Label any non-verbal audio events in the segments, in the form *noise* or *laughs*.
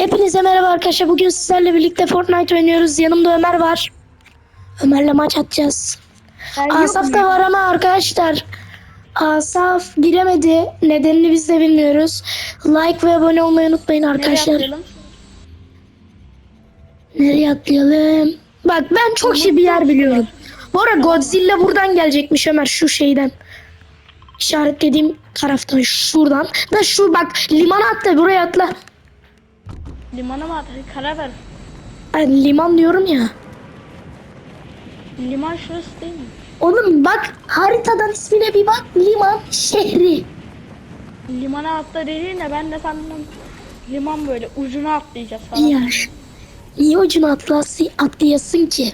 Hepinize merhaba arkadaşlar. Bugün sizlerle birlikte Fortnite oynuyoruz. Yanımda Ömer var. Ömer'le maç atacağız. Asaf da var ama arkadaşlar Asaf giremedi. Nedenini biz de bilmiyoruz. Like ve abone olmayı unutmayın arkadaşlar. Nereye atlayalım? Nereye atlayalım? Bak ben çok iyi bir yer biliyorum. Bu arada Godzilla buradan gelecekmiş Ömer şu şeyden. İşaretlediğim taraftan şuradan. Da şu bak limana atla buraya atla. Limana mı atlayalım? Karar ver. Ay, liman diyorum ya. Liman şurası değil mi? Oğlum bak haritadan ismine bir bak. Liman şehri. Limana atla dediğinde ben de sandım liman böyle ucuna atlayacağız falan. Ya. Niye ucuna atlası, atlayasın ki?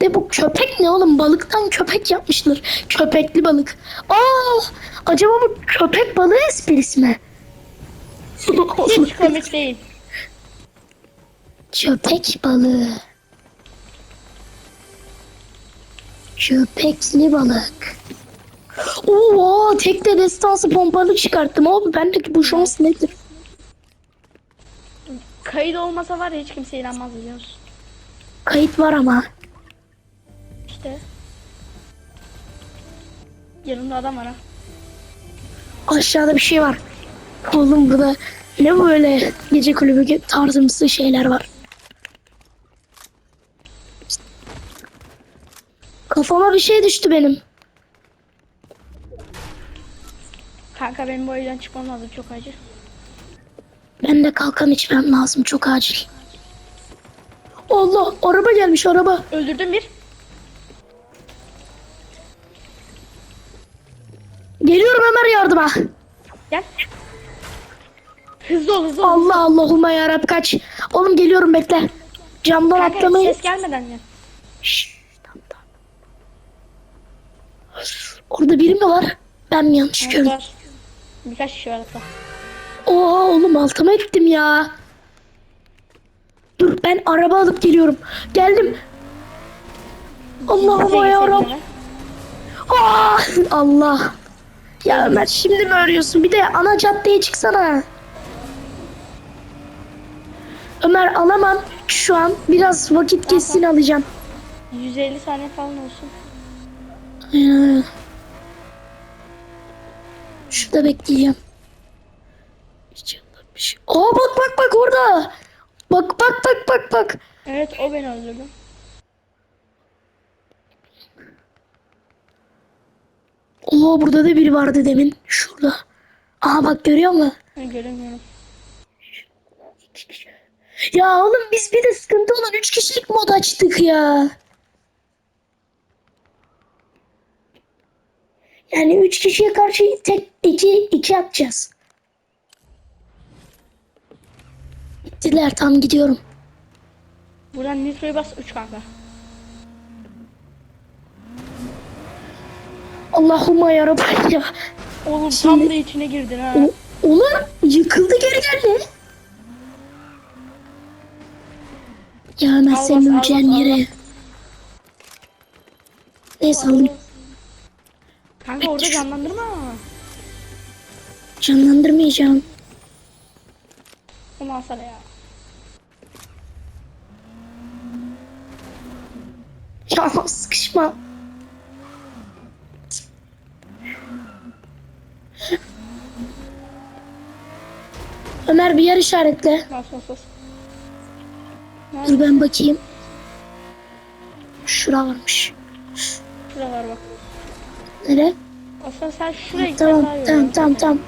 De bu köpek ne oğlum? Balıktan köpek yapmışlar. Köpekli balık. Aa, acaba bu köpek balığı esprisi mi? Hiç komik değil. Köpek balığı. Köpekli balık. Oo, tekte destansı pompalı çıkarttım. Abi bendeki bu şans nedir? Kayıt olmasa var ya hiç kimse inanmaz biliyor musun? Kayıt var ama. İşte. Yanımda adam var ha. Aşağıda bir şey var. Oğlum burada ne böyle gece kulübü tarzımsı şeyler var. Kafama bir şey düştü benim. Kanka benim bu evden çıkmam lazım çok acil. Ben de kalkan içmem lazım çok acil. Allah araba gelmiş araba. Öldürdüm bir. Geliyorum Ömer yardıma. Gel. Hızlı ol hızlı ol. Allah Allah'ıma yarab kaç. Oğlum geliyorum bekle. Camdan Kanka atlamayı. ses gelmeden gel. Şşş, tamam, tamam. Orada biri mi var? Ben mi yanlış gördüm? var. Birkaç kişi var hatta. Oha oğlum altıma ettim ya. Dur ben araba alıp geliyorum. Geldim. Allah'ım ya Rab. Ah, *laughs* Allah. Ya Ömer şimdi mi arıyorsun? Bir de ana caddeye çıksana. Ömer alamam şu an. Biraz vakit geçsin alacağım. 150 saniye falan olsun. Ee, Şurada bekleyeceğim. İnşallah bir şey. Aa bak bak bak orada. Bak bak bak bak bak. Evet o beni öldürdü. Oo burada da biri vardı demin. Şurada. Aha bak görüyor musun? Ben göremiyorum. Ya oğlum biz bir de sıkıntı olan 3 kişilik mod açtık ya. Yani 3 kişiye karşı tek 2 2 atacağız. Gittiler tam gidiyorum. Buradan nitroyu bas 3 kanka. Allahümme yarabbim ya. Oğlum Şimdi- tam da içine girdin ha. O- Oğlum yıkıldı geri geldi. Ya Al senin öleceğin yere. Neyse alayım. Orada canlandırma. Canlandırmayacağım. Onu alsana ya. Ya sıkışma. Ömer bir yer işaretle. Bas bas bas. Dur ben bakayım. Şura varmış. Şurada var bak. Nere? Aslında sen şuraya gitsen Tamam olur. tamam tamam tamam.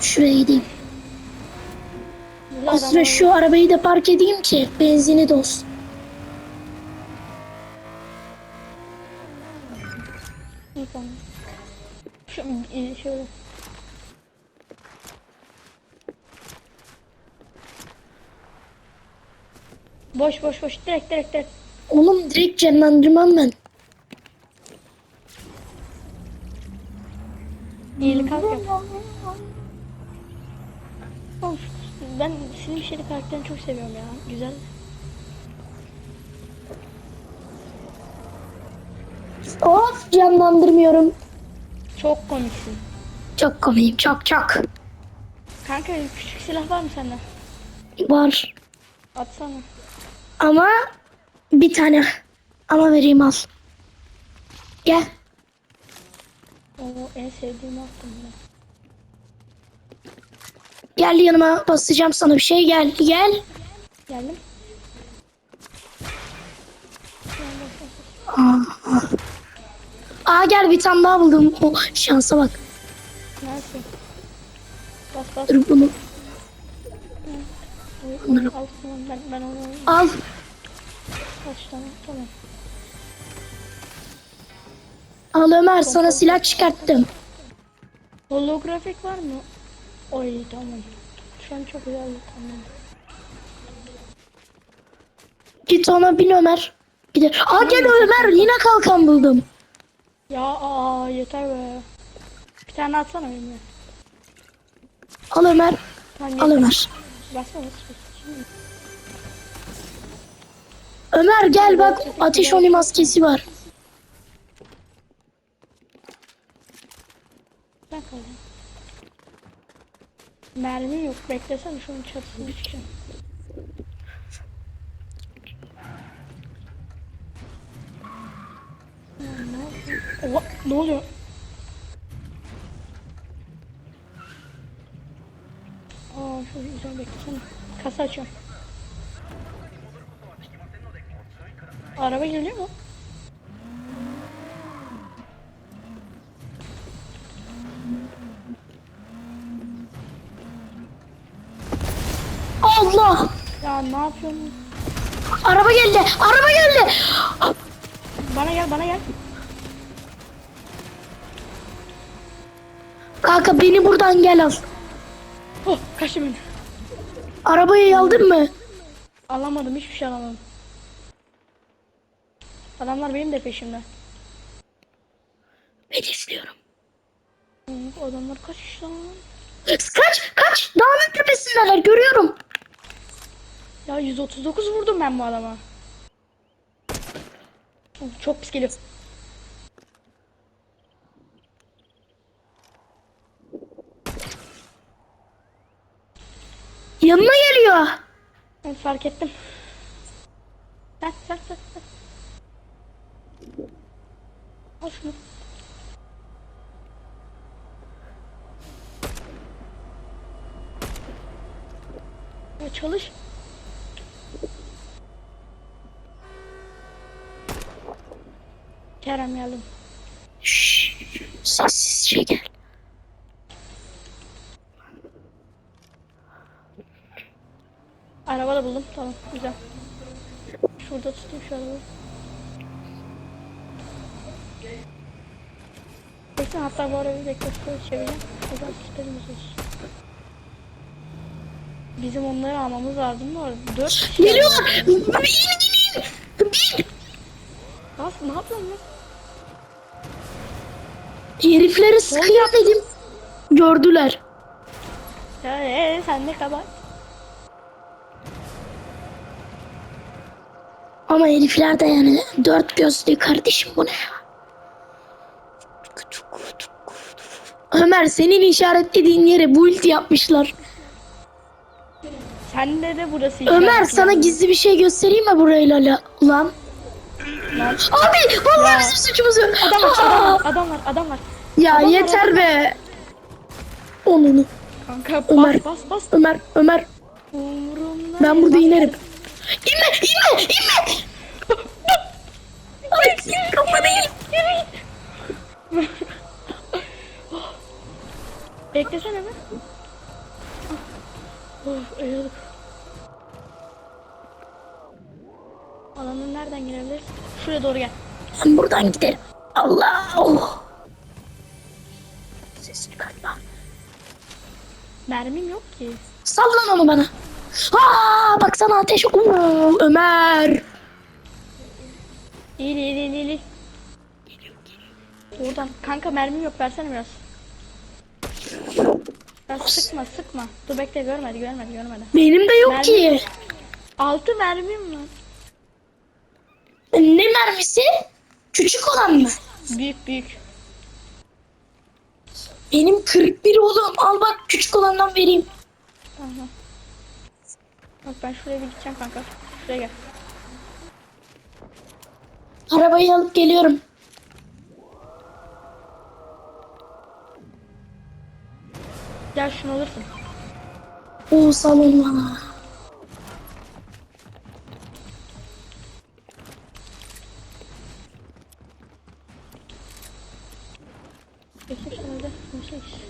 Şuraya gideyim. Sıra var. şu arabayı da park edeyim ki benzini de olsun. İyi tamam. Şu, e, şöyle. Boş boş boş direkt direkt direkt. Oğlum direkt canlandırmam ben. İyilik kalk yap. Of, ben Slim Shady karakterini çok seviyorum ya. Güzel. Of canlandırmıyorum. Çok komiksin. Çok komiyim çok çok. Kanka küçük silah var mı sende? Var. Atsana. Ama bir tane. Ama vereyim al. Gel. O en sevdiğimi attım ben. Gel yanıma basacağım sana bir şey. Gel. Gel. Geldim. Aa gel bir tane daha buldum. O şansa bak. Neredesin? Bas bas. Dur bunu Al tamam ben, ben onu alayım. al. Kaç tane? Tamam. Al Ömer sana silah çıkarttım. Holografik var mı? Oy tamam. Şu an çok güzel tamam. Git ona bin Ömer. Gider. Aa gel Ömer yine kalkan buldum. Ya aa yeter be. Bir tane atsana benimle. Al Ömer. Tamam, Al yeter. Ömer. Şimdi Ömer gel bak ateş oni maskesi var. Ben kalayım. Mermi yok. Beklesene şunun çatısını düşeceğim. Oha, ne oluyor? Aa şu güzel beklesene. Kasa açıyorum. Araba geliyor mu? Ya ne yapıyorsun? Araba geldi. Araba geldi. Bana gel bana gel. Kanka beni buradan gel al. Oh kaçtı beni. Arabayı aldın mı? Alamadım hiçbir şey alamadım. Adamlar benim de peşimde. Ben istiyorum. Adamlar kaç lan? Kaç kaç. Dağın tepesindeler görüyorum. Ya 139 vurdum ben bu adama. Çok pis geliyor. Yanına geliyor. Ben fark ettim. Sen sen sen sen. Al şunu. Ya çalış. Kerem geldim. Şşş. Sessizce gel. Araba da buldum. Tamam güzel. Şurada tutayım şu arabayı. Bekle hatta bu arabayı bekle şöyle çevireceğim. Güzel kitlerimiz olsun. Bizim onları almamız lazım mı? Dört kişi. Geliyorlar. Bin bin bin. Bin. Ne yapıyorsun lan? Herifleri sıkıyor dedim. Gördüler. Ya ee, sen ne kadar? Ama herifler de yani dört gözlü kardeşim bu ne ya? Ömer senin işaretlediğin yere bu ulti yapmışlar. Sende de burası Ömer işaretli. sana gizli bir şey göstereyim mi burayla la- lan? Abi vallahi Ya. bizim suçumuz yok. Adam var, Aa! adam var, *laughs* adam var, adam var. Ya Adam var, yeter adam be. Onunu. Kanka bas Ömer. bas bas. Ömer, Ömer. Umurumda Ben değil, burada inerim. İnme, inme, inme. *laughs* Ay kafanı yerim. *laughs* Beklesene be. Of ayıldık. Nereden girebiliriz? Şuraya doğru gel. Ben buradan giderim. Allah. Oh. Ses çıkartma. Mermim yok ki. Sallan onu bana. Aa, baksana ateş. Oo, Ömer. İyi iyi iyi iyi. Oradan. Kanka mermim yok versene biraz. Ya sıkma sıkma. Dur bekle görmedi görmedi görmedi. Benim de yok Mermi- ki. Altı mermim var. Ne mermisi? Küçük olan mı? Büyük büyük. Benim 41 oğlum. Al bak küçük olandan vereyim. Aha. Bak ben şuraya bir gideceğim kanka. Şuraya gel. Arabayı alıp geliyorum. Gel şunu alırsın. Oo salon bana. Şunu da. Geçir.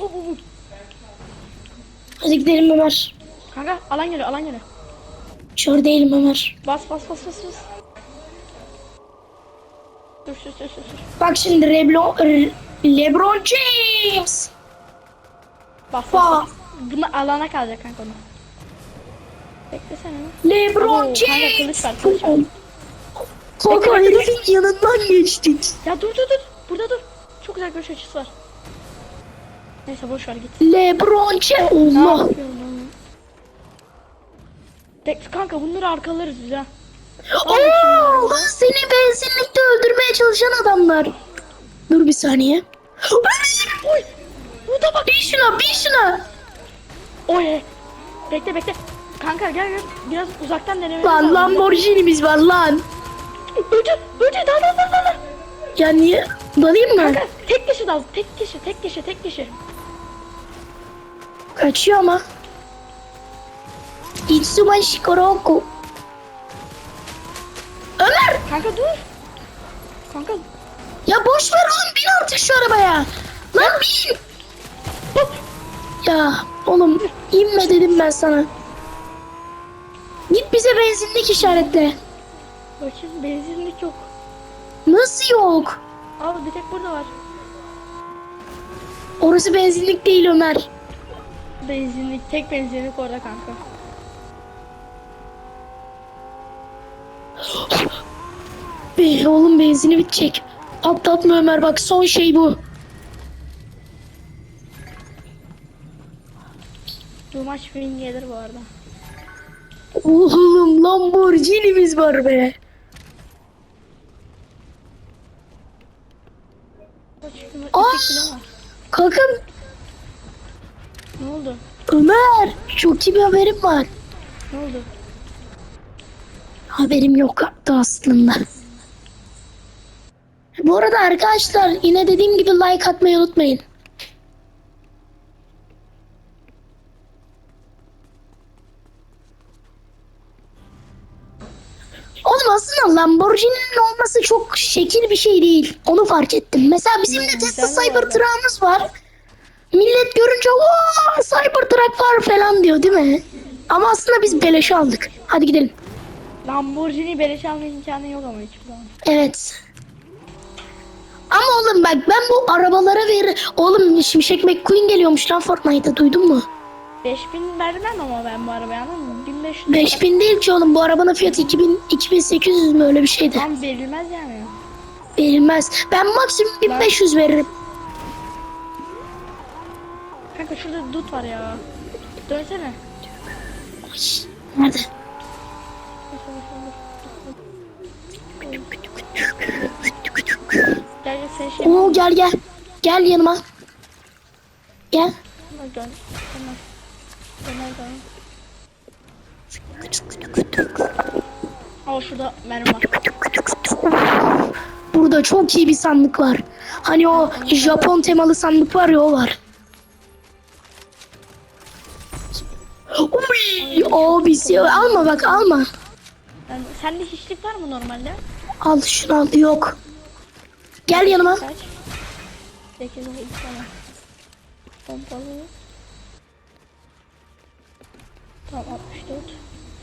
Oo, oo, oo. Hadi gidelim Ömer. Kanka alan geliyor alan geliyor. Şur değilim Ömer. Bas bas bas bas bas. Dur dur dur dur. Bak şimdi Reblo, Lebron James. Bas bas Bas. Bunu alana kalacak kanka onu. Beklesene. Lebron Oo, kanka James. kılıç var, kılıç var. Kanka herifin yanından geçtik. Ya dur dur dur. Burada dur. Çok güzel görüş açısı var. Neyse boş ver git. Lebron James. Allah. lan? Bek kanka bunları arkalarız biz ha. Oo, lan seni benzinlikte öldürmeye çalışan adamlar. Dur bir saniye. Oy. Bu da bak. Bin şuna, bin şuna. Oy. Bekle bekle. Kanka gel gel. Biraz uzaktan denememiz Lan lazım. Lamborghini'miz var lan. Öcü. Öcü. Dal dal dal dal. Ya niye? Dalayım mı? Kanka tek kişi dal. Tek kişi tek kişi tek kişi. Kaçıyor ama. Itsuma Shikoroku. Ömer! Kanka dur. Kanka. Ya boş ver oğlum bin artık şu arabaya. Lan bin. Ya oğlum inme dedim ben sana. Git bize benzinlik işaretle. Bakayım benzinlik yok. Nasıl yok? Abi bir tek burada var. Orası benzinlik değil Ömer. Benzinlik. Tek benzinlik orada kanka. Be, oğlum benzini bitecek. Atlatma Ömer bak son şey bu. Bu maç win gelir bu arada. Oğlum Lamborghini'miz var be. Kaç kilo? Aa! 2 kilo var. Kanka Ne oldu? Ömer çok iyi bir haberim var. Ne oldu? Haberim yoktu aslında. Bu arada arkadaşlar yine dediğim gibi like atmayı unutmayın. Aslında Lamborghini'nin olması çok şekil bir şey değil. Onu fark ettim. Mesela bizim de Tesla. Cybertruck'ımız var. Millet görünce o Cybertruck var falan diyor değil mi? Ama aslında biz beleşe aldık. Hadi gidelim. Lamborghini beleş alma imkanı yok ama hiçbir zaman. Evet. Ama oğlum bak ben bu arabalara ver... Oğlum Şimşek McQueen geliyormuş lan Fortnite'da duydun mu? 5000 vermem ama ben bu arabaya anladın mı? 1500 5000 değil ki oğlum bu arabanın fiyatı 2000, 2800 mü öyle bir şeydi. Tam verilmez yani. Verilmez. Ben maksimum 1500 veririm. Kanka şurada dut var ya. Dönsene. Ay, Nerede? Gel gel sen şey Oo gel gel. Gel yanıma. Gel. Bak dön. Tamam. Aa şurada mermi var. Burada çok iyi bir sandık var. Hani o Japon temalı sandık var ya o var. Uy, abisi alma bak alma. Yani, sende hiçlik var mı normalde? Al şunu al yok. Gel yanıma. Kaç? 8 oldu tamam. Pompalı. Tamam 64.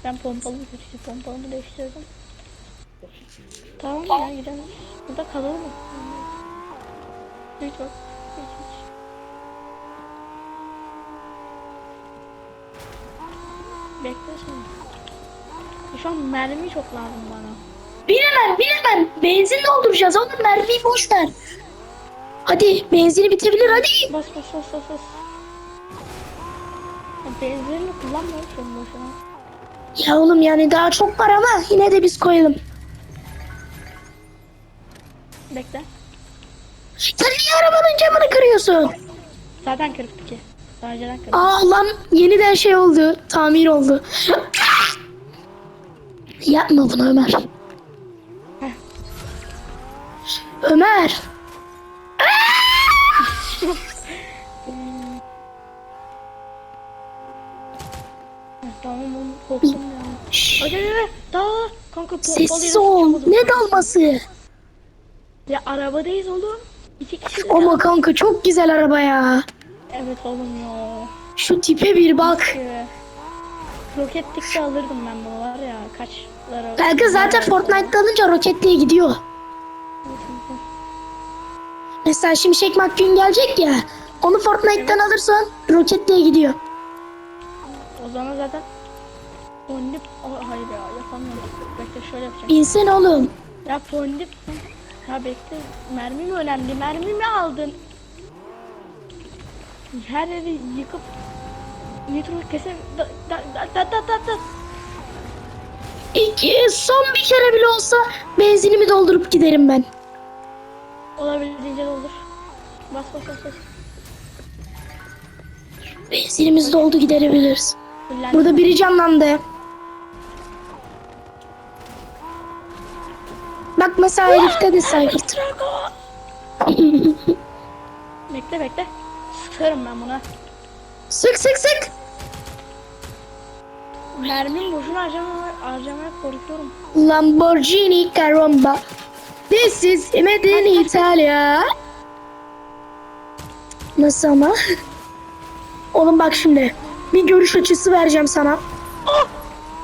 Ben pompalı kötü pompalımı değiştirdim. Tamam ya gidelim. Burada kalalım? Hiç bak. Hiç hiç. Bekle şimdi. Şu an mermi çok lazım bana. Bin hemen. Benzin dolduracağız oğlum mermiyi boş ver. Hadi benzini bitebilir hadi. Bas bas bas bas bas. Şu an boşuna. Ya oğlum yani daha çok var ama yine de biz koyalım. Bekle. Sen niye arabanın camını kırıyorsun? Zaten kırıktı ki. Daha önceden kırdım. Aa lan yeniden şey oldu. Tamir oldu. Yapma bunu Ömer. Heh. Ömer. *laughs* Heh, Tamam oğlum korktum ya. Hadi hadi daha kanka Sessiz ol. Ne dalması? Ya arabadayız oğlum. İki kişi de. Ama kanka çok güzel araba ya. Evet oğlum ya. Şu tipe bir bak. Ee, Roketlik de alırdım ben bunu var ya kaç lira. Kanka zaten Fortnite'da alınca roket diye gidiyor. Mesela Şimşek McQueen gelecek ya. Onu Fortnite'dan alırsan roket diye gidiyor. O zaman zaten fondip oh, hayır ya yapamıyorum. Bekle şöyle yapacağım. Binsene oğlum. Ya fondip ya bekle mermi mi önemli? Mermi mi aldın? Her yeri yıkıp nitro kesin da da da da da. İki, son bir kere bile olsa benzinimi doldurup giderim ben. Olabildiğince de olur. Bas bas bas bas. Benzinimiz doldu giderebiliriz. Burada biri canlandı. Mesela herifte de Cyber Drago. *laughs* Bekle bekle. Sıkarım ben buna. Sık sık sık. Mermim boşuna harcamaya, harcamaya korkuyorum. Lamborghini Caromba. This is made in Italia. Nasıl ama? *laughs* Oğlum bak şimdi. Bir görüş açısı vereceğim sana. Ah!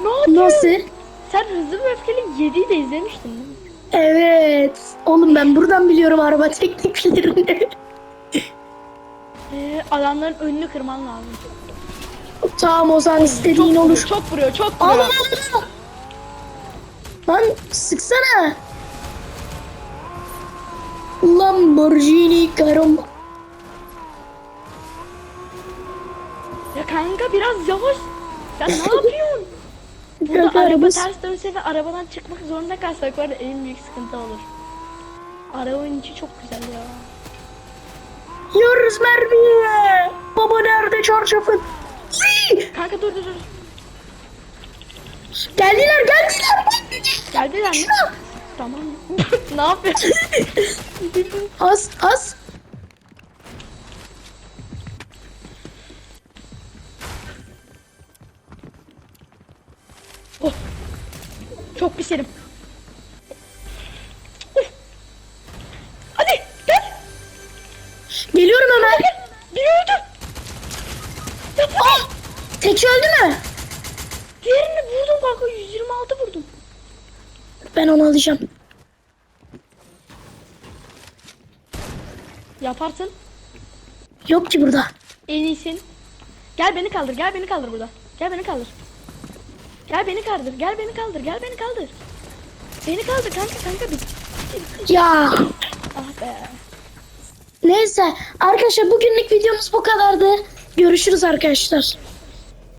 Ne yapıyorsun? Nasıl? Sen Hızlı ve Öfkeli 7'yi de izlemiştin değil mi? Evet. Oğlum ben buradan biliyorum araba tekniklerini. *laughs* Ee, adamların önünü kırman lazım. tamam o zaman istediğin çok olur. Çok vuruyor, çok Al vuruyor. al al, al. Lan sıksana. Lamborghini Caromba. Ya kanka biraz yavaş. Sen ne *laughs* yapıyorsun? Burada Kanka araba arabası. ters dönse ve arabadan çıkmak zorunda kalsak var ya en büyük sıkıntı olur. Arabanın içi çok güzel ya. Yiyoruz mermiye. Baba nerede çarşafın? Kanka dur dur dur. Geldiler geldiler. Geldiler mi? Tamam. *laughs* ne yapıyorsun? Az az. Çok pis. Hadi gel. Geliyorum Ömer. Biri öldü. Yapma. Ah! Teki öldü mü? Diğerini vurdum kanka 126 vurdum. Ben onu alacağım. Yaparsın. Yok ki burada. En iyisin. Gel beni kaldır, gel beni kaldır burada. Gel beni kaldır. Gel beni kaldır, gel beni kaldır, gel beni kaldır. Beni kaldır kanka kanka bir. Ya. Ah be. Neyse arkadaşlar bugünlük videomuz bu kadardı. Görüşürüz arkadaşlar.